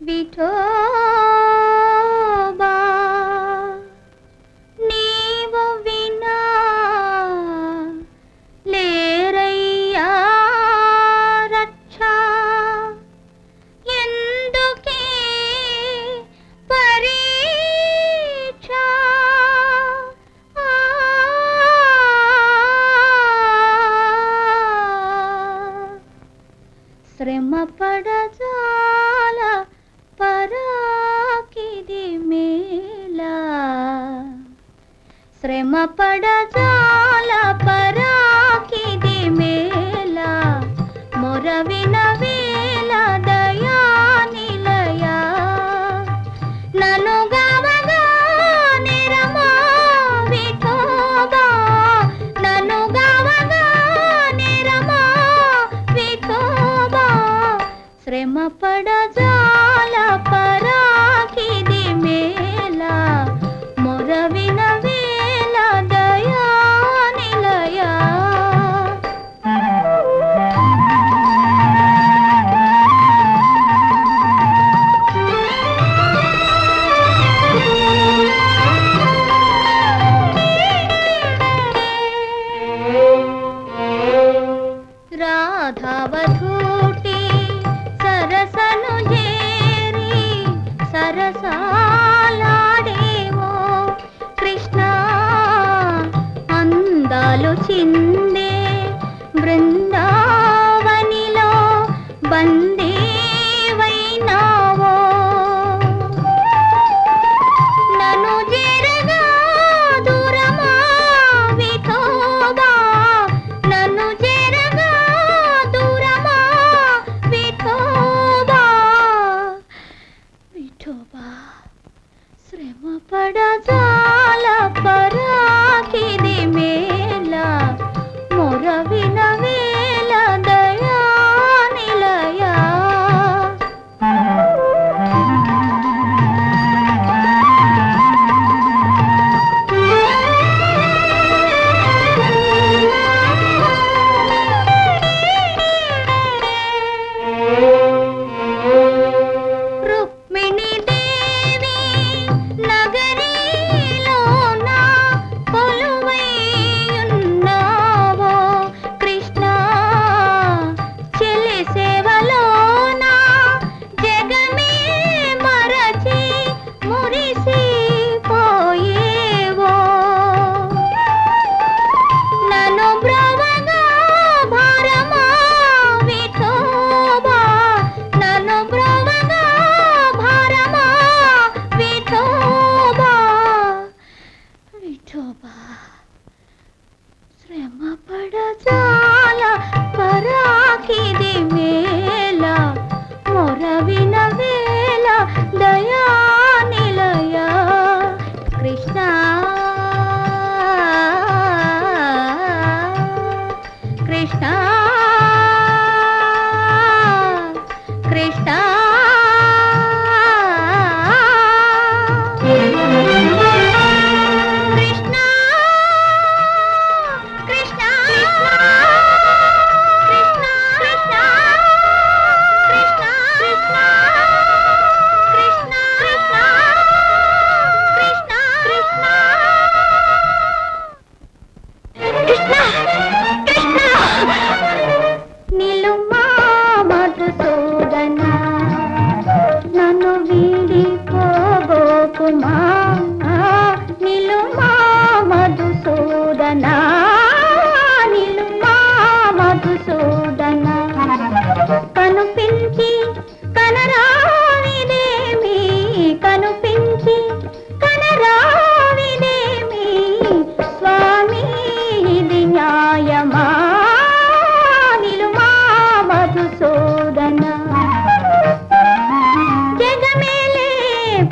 বিঠো శ్రమ పడజాల పరాకిది మేళ. శ్రమ పడజాల పర Menino. 啊。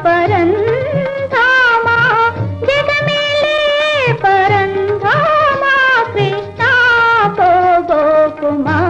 పరంధామా జగమేలే పరంధామా కృష్ణ గోకుమార్